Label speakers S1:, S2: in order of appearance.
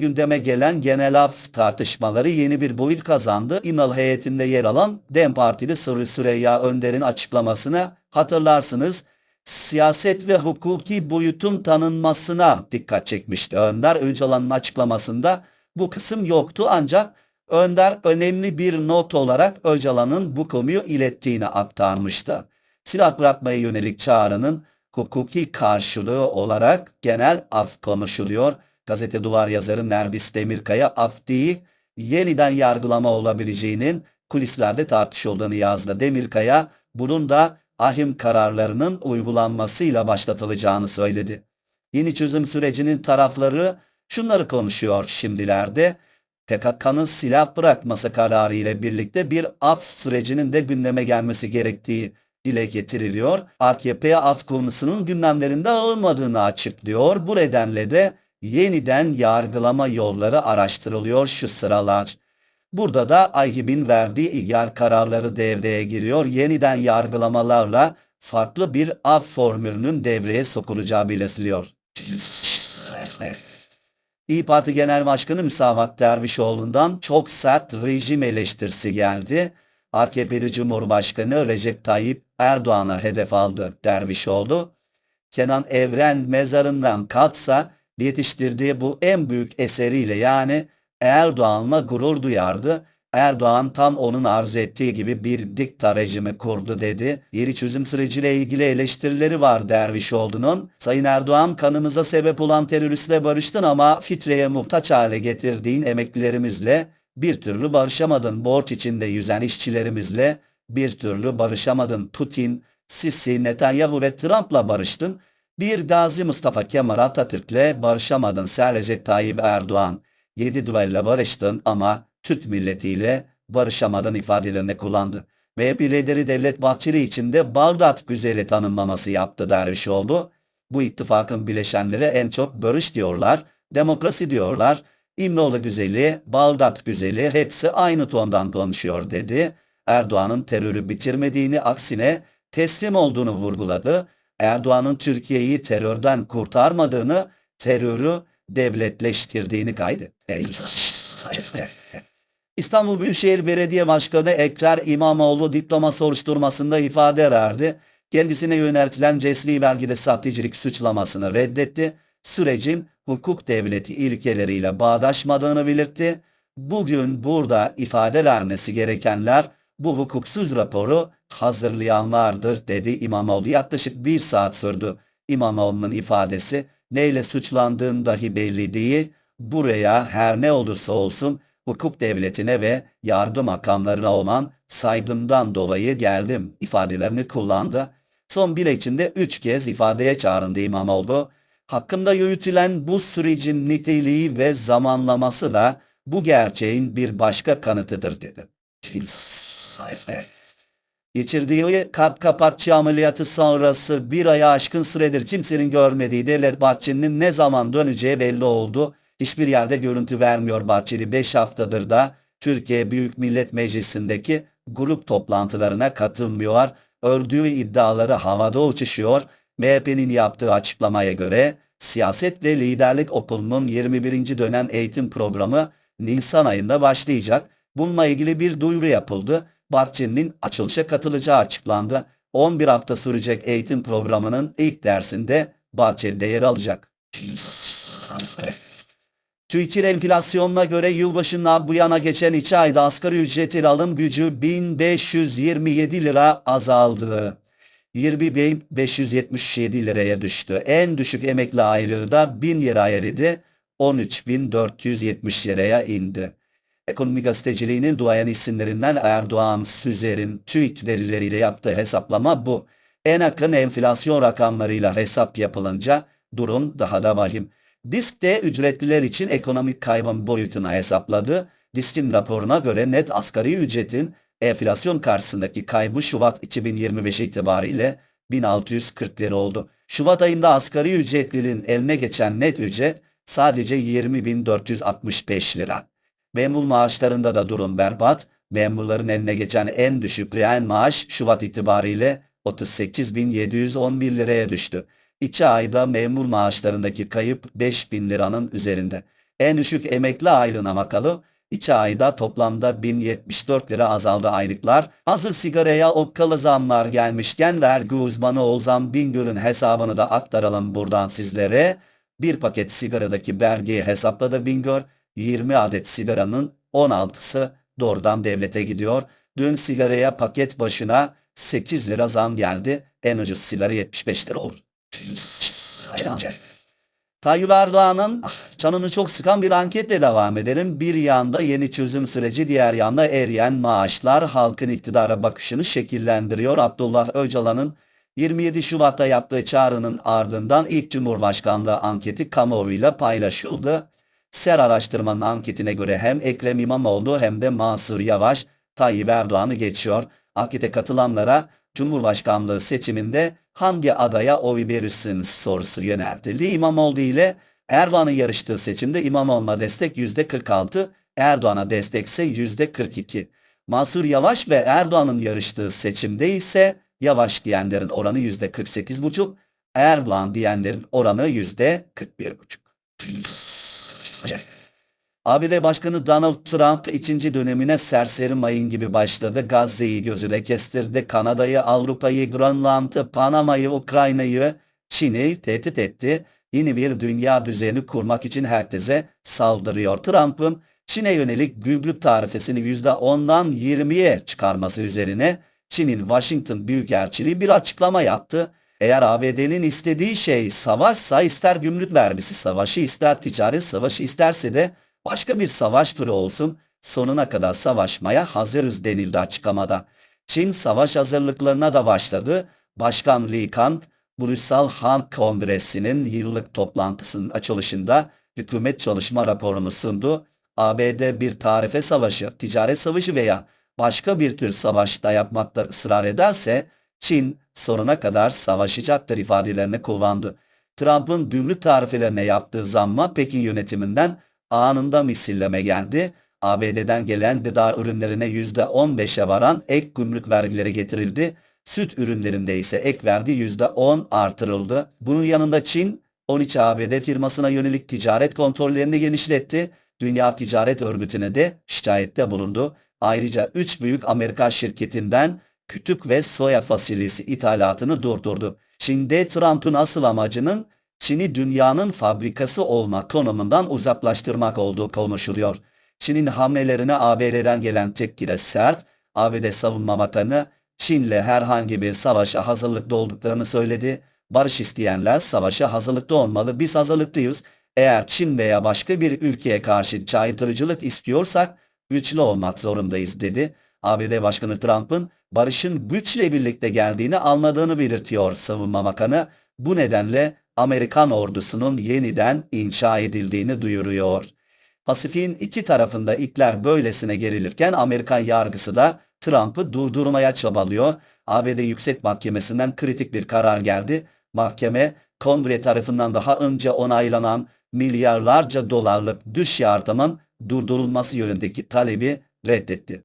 S1: gündeme gelen genel af tartışmaları yeni bir boyut kazandı. İmralı heyetinde yer alan DEM Partili Sırrı Süreyya Önder'in açıklamasına hatırlarsınız siyaset ve hukuki boyutun tanınmasına dikkat çekmişti. Önder Öcalan'ın açıklamasında bu kısım yoktu ancak Önder önemli bir not olarak Öcalan'ın bu konuyu ilettiğini aktarmıştı. Silah bırakmaya yönelik çağrının hukuki karşılığı olarak genel af konuşuluyor. Gazete Duvar yazarı Nervis Demirkaya af değil yeniden yargılama olabileceğinin kulislerde tartışıldığını yazdı. Demirkaya bunun da ahim kararlarının uygulanmasıyla başlatılacağını söyledi. Yeni çözüm sürecinin tarafları şunları konuşuyor şimdilerde. PKK'nın silah bırakması kararı ile birlikte bir af sürecinin de gündeme gelmesi gerektiği dile getiriliyor. AKP af konusunun gündemlerinde olmadığını açıklıyor. Bu nedenle de yeniden yargılama yolları araştırılıyor şu sıralar. Burada da AYİB'in verdiği ihbar kararları devreye giriyor. Yeniden yargılamalarla farklı bir af formülünün devreye sokulacağı belirtiliyor. İyi Parti Genel Başkanı Müsavat Dervişoğlu'ndan çok sert rejim eleştirisi geldi. AKP'li Cumhurbaşkanı Recep Tayyip Erdoğan'a hedef aldı Dervişoğlu. Kenan Evren mezarından kalksa yetiştirdiği bu en büyük eseriyle yani Erdoğan'la gurur duyardı. Erdoğan tam onun arzu ettiği gibi bir dikta rejimi kurdu dedi. Yeni çözüm süreciyle ilgili eleştirileri var Dervişoğlu'nun. Sayın Erdoğan kanımıza sebep olan teröristle barıştın ama fitreye muhtaç hale getirdiğin emeklilerimizle bir türlü barışamadın. Borç içinde yüzen işçilerimizle bir türlü barışamadın. Putin, Sisi, Netanyahu ve Trump'la barıştın. Bir Gazi Mustafa Kemal Atatürk'le barışamadın. Sen Recep Tayyip Erdoğan. Yedi duayla barıştın ama Türk milletiyle barışamadın ifadelerini kullandı. MHP lideri Devlet Bahçeli için de Bağdat güzeli tanımlaması yaptı Dervişoğlu. Bu ittifakın bileşenleri en çok barış diyorlar, demokrasi diyorlar, İmroğlu güzeli, Bağdat güzeli hepsi aynı tondan konuşuyor dedi. Erdoğan'ın terörü bitirmediğini aksine teslim olduğunu vurguladı. Erdoğan'ın Türkiye'yi terörden kurtarmadığını, terörü devletleştirdiğini kaydetti. İstanbul Büyükşehir Belediye Başkanı Ekrem İmamoğlu diploma soruşturmasında ifade verdi. Kendisine yöneltilen cesri vergide sahtecilik suçlamasını reddetti. Sürecin hukuk devleti ilkeleriyle bağdaşmadığını belirtti. Bugün burada ifade vermesi gerekenler bu hukuksuz raporu hazırlayanlardır dedi İmamoğlu. Yaklaşık bir saat sürdü İmamoğlu'nun ifadesi. Neyle suçlandığın dahi belli değil. Buraya her ne olursa olsun hukuk devletine ve yargı makamlarına olan saygımdan dolayı geldim ifadelerini kullandı. Son bir içinde üç kez ifadeye çağrıldı İmamoğlu. Hakkında yürütülen bu sürecin niteliği ve zamanlaması da bu gerçeğin bir başka kanıtıdır dedi. Geçirdiği kalp kapakçı ameliyatı sonrası bir aya aşkın süredir kimsenin görmediği Devlet Bahçeli'nin ne zaman döneceği belli oldu. Hiçbir yerde görüntü vermiyor Bahçeli 5 haftadır da Türkiye Büyük Millet Meclisi'ndeki grup toplantılarına katılmıyor. Ördüğü iddiaları havada uçuşuyor. MHP'nin yaptığı açıklamaya göre Siyaset ve Liderlik Okulu'nun 21. dönem eğitim programı Nisan ayında başlayacak. Bununla ilgili bir duyuru yapıldı. Bahçeli'nin açılışa katılacağı açıklandı. 11 hafta sürecek eğitim programının ilk dersinde Bahçeli'de yer alacak. TÜİK'in enflasyonuna göre yılbaşından bu yana geçen 2 ayda asgari ücretin alım gücü 1527 lira azaldı. 20.577 liraya düştü. En düşük emekli aylığı da 1000 lira eridi. 13.470 liraya indi. Ekonomi gazeteciliğinin duayen isimlerinden Erdoğan Süzer'in TÜİK verileriyle yaptığı hesaplama bu. En akın enflasyon rakamlarıyla hesap yapılınca durum daha da vahim. Disk de ücretliler için ekonomik kaybın boyutunu hesapladı. Disk'in raporuna göre net asgari ücretin enflasyon karşısındaki kaybı Şubat 2025 itibariyle 1640 lira oldu. Şubat ayında asgari ücretlinin eline geçen net ücret sadece 20.465 lira. Memur maaşlarında da durum berbat. Memurların eline geçen en düşük reel maaş Şubat itibariyle 38.711 liraya düştü. İki ayda memur maaşlarındaki kayıp 5000 liranın üzerinde. En düşük emekli aylığına bakalım. 2 ayda toplamda 1074 lira azaldı aylıklar. Hazır sigaraya okkalı zamlar gelmişken vergi uzmanı Oğuzhan Bingöl'ün hesabını da aktaralım buradan sizlere. Bir paket sigaradaki vergiyi hesapladı Bingöl. 20 adet sigaranın 16'sı doğrudan devlete gidiyor. Dün sigaraya paket başına 8 lira zam geldi. En ucuz sigara 75 lira olur. Tayyip Erdoğan'ın canını çok sıkan bir anketle devam edelim. Bir yanda yeni çözüm süreci, diğer yanda eriyen maaşlar halkın iktidara bakışını şekillendiriyor. Abdullah Öcalan'ın 27 Şubat'ta yaptığı çağrının ardından ilk Cumhurbaşkanlığı anketi kamuoyuyla paylaşıldı. Ser araştırmanın anketine göre hem Ekrem İmamoğlu hem de Mansur Yavaş Tayyip Erdoğan'ı geçiyor. Ankete katılanlara Cumhurbaşkanlığı seçiminde hangi adaya oy verirsiniz sorusu yöneltildi. İmamoğlu ile Erdoğan'ın yarıştığı seçimde İmamoğlu'na destek %46, Erdoğan'a destekse %42. Mansur Yavaş ve Erdoğan'ın yarıştığı seçimde ise Yavaş diyenlerin oranı %48,5, Erdoğan diyenlerin oranı %41,5. ABD Başkanı Donald Trump ikinci dönemine serseri mayın gibi başladı. Gazze'yi gözüne kestirdi. Kanada'yı, Avrupa'yı, Grönland'ı, Panama'yı, Ukrayna'yı, Çin'i tehdit etti. Yeni bir dünya düzeni kurmak için herkese saldırıyor. Trump'ın Çin'e yönelik gümrük tarifesini %10'dan 20'ye çıkarması üzerine Çin'in Washington Büyükelçiliği bir açıklama yaptı. Eğer ABD'nin istediği şey savaşsa ister gümrük vergisi savaşı ister ticaret savaşı isterse de başka bir savaş türü olsun sonuna kadar savaşmaya hazırız denildi açıklamada. Çin savaş hazırlıklarına da başladı. Başkan Li Kang, Ulusal Halk Kongresi'nin yıllık toplantısının açılışında hükümet çalışma raporunu sundu. ABD bir tarife savaşı, ticaret savaşı veya başka bir tür savaşta yapmakta ısrar ederse Çin sonuna kadar savaşacaktır ifadelerini kullandı. Trump'ın gümrük tarifelerine yaptığı zamma Pekin yönetiminden anında misilleme geldi. ABD'den gelen gıda ürünlerine %15'e varan ek gümrük vergileri getirildi. Süt ürünlerinde ise ek vergi %10 artırıldı. Bunun yanında Çin 13 ABD firmasına yönelik ticaret kontrollerini genişletti. Dünya Ticaret Örgütü'ne de şikayette bulundu. Ayrıca 3 büyük Amerikan şirketinden kütük ve soya fasulyesi ithalatını durdurdu. Çin'de Trump'ın asıl amacının Çin'i dünyanın fabrikası olma konumundan uzaklaştırmak olduğu konuşuluyor. Çin'in hamlelerine ABD'den gelen tepki de sert. ABD Savunma Bakanı Çin'le herhangi bir savaşa hazırlıklı olduklarını söyledi. Barış isteyenler savaşa hazırlıklı olmalı. Biz hazırlıklıyız. Eğer Çin veya başka bir ülkeye karşı caydırıcılık istiyorsak güçlü olmak zorundayız dedi. ABD Başkanı Trump'ın barışın güçle birlikte geldiğini anladığını belirtiyor Savunma Bakanı. Bu nedenle Amerikan ordusunun yeniden inşa edildiğini duyuruyor. Pasifik'in iki tarafında ikler böylesine gerilirken Amerikan yargısı da Trump'ı durdurmaya çabalıyor. ABD Yüksek Mahkemesi'nden kritik bir karar geldi. Mahkeme kongre tarafından daha önce onaylanan milyarlarca dolarlık dış yardımın durdurulması yönündeki talebi reddetti.